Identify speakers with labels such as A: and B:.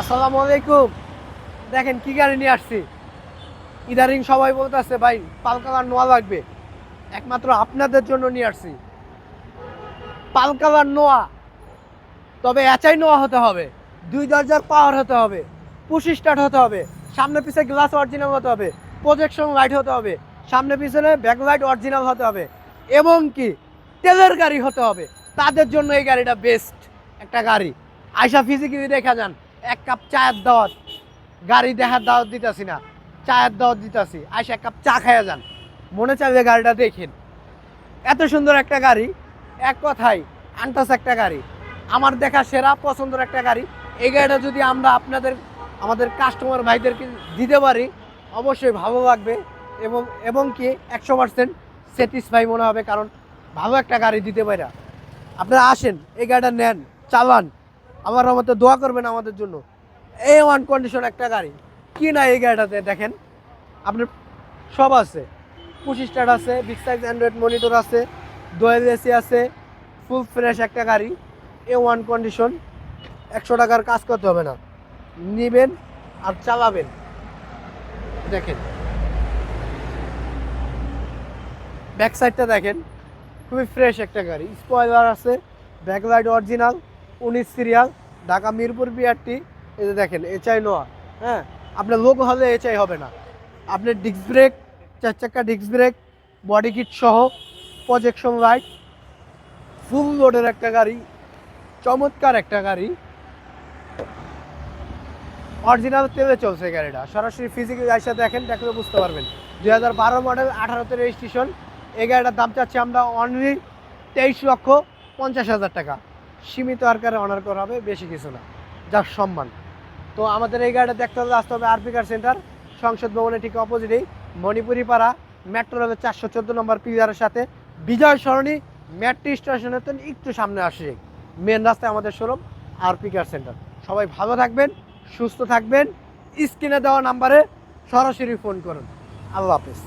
A: আসসালামু আলাইকুম। দেখেন কি গাড়ি নিয়ে আসছি। ইদারিং সবাই বলতেছে, ভাই পালকালার নোয়া লাগবে। একমাত্র আপনাদের জন্য নিয়ে আসছি। পালকালার নোয়া। তবে এচাই নোয়া হতে হবে। দুই দরজার পাওয়ার হতে হবে। পুশি স্টার্ট হতে হবে। সামনে পিছে গ্লাস অরিজিনাল হতে হবে। প্রজেকশন লাইট হতে হবে। সামনে পিছনে ব্যাক লাইট অরিজিনাল হতে হবে। এবং কি, তেলের গাড়ি হতে হবে। তাদের জন্য এই গাড়িটা বেস্ট একটা গাড়ি। আয়সা ফিজিক্যালি দেখা যান। এক কাপ চায়ের দাওয়াত। গাড়ি দেখার দাওয়াত দিতেছি না। চায়ের দাওয়াত দিতেছি। আয়সা এক কাপ চা খাইয়া যান। মনে চাইবে গাড়িটা দেখেন। এত সুন্দর একটা গাড়ি। এক কথাই আনটাস একটা গাড়ি। আমার দেখা সেরা পছন্দের একটা গাড়ি। এই গাড়িটা যদি আমরা আপনাদের, আমাদের কাস্টমার ভাইদেরকে দিতে পারি, অবশ্যই ভালো লাগবে। এবং এবং কি একশো পার্সেন্ট স্যাটিসফাই মনে হবে, কারণ ভালো একটা গাড়ি দিতে পারি আপনারা আসেন, এই গাড়িটা নেন, চালান। আমার মতো দোয়া করবেন আমাদের জন্য। এ ওয়ান কন্ডিশন একটা গাড়ি। কি না এই গাড়িটাতে দেখেন, আপনার সব আছে। পুশ স্টার্ট আছে বিগ সাইজ অ্যান্ড্রয়েড মনিটর আছে, দোয়েল এসি আছে ফুল ফ্রেশ একটা গাড়ি। এ ওয়ান কন্ডিশন একশো টাকার কাজ করতে হবে না। নেবেন আর চালাবেন। দেখেন। ব্যাক সাইডটা দেখেন, খুবই ফ্রেশ একটা গাড়ি। স্পয়লার আছে ব্যাকলাইট অরিজিনাল উনিশ সিরিয়াল, ঢাকা মিরপুর বিআরটি, এই যে দেখেন, এচআই নোয়া হ্যাঁ? আপনার লোক হলে এচআই হবে না। আপনার ডিস্ক ব্রেক চার চাক্কা ডিস্ক ব্রেক বডি কিট সহ প্রজেকশন লাইট ফুল লোডের একটা গাড়ি, চমৎকার একটা গাড়ি। অরিজিনাল তেলে চলছে গাড়িটা। সরাসরি ফিজিক্যাল আইসা দেখেন, দেখলে বুঝতে পারবেন। দুই হাজার বারো মডেল আঠারোতে রেজিস্ট্রেশন এই গাড়িটার দাম চাচ্ছি আমরা অনলি তেইশ লক্ষ পঞ্চাশ হাজার টাকা। সীমিত আকারে অনার করা হবে, বেশি কিছু না। যার সম্মান। তো আমাদের এই গাড়িটা দেখতে হলে আসতে হবে আরপি কার সেন্টার, সংসদ ভবনের ঠিক অপোজিটেই মণিপুরি পাড়া মেট্রো রেলের চারশো চোদ্দ নম্বর পিলারের সাথে বিজয় সরণি মেট্রো স্টেশনের তো একটু সামনে আসে। মেন রাস্তায় আমাদের শোরুম আরপি কার সেন্টার। সবাই ভালো থাকবেন, সুস্থ থাকবেন, স্ক্রিনে দেওয়া নাম্বারে সরাসরি ফোন করুন। আল্লাহ হাফেজ।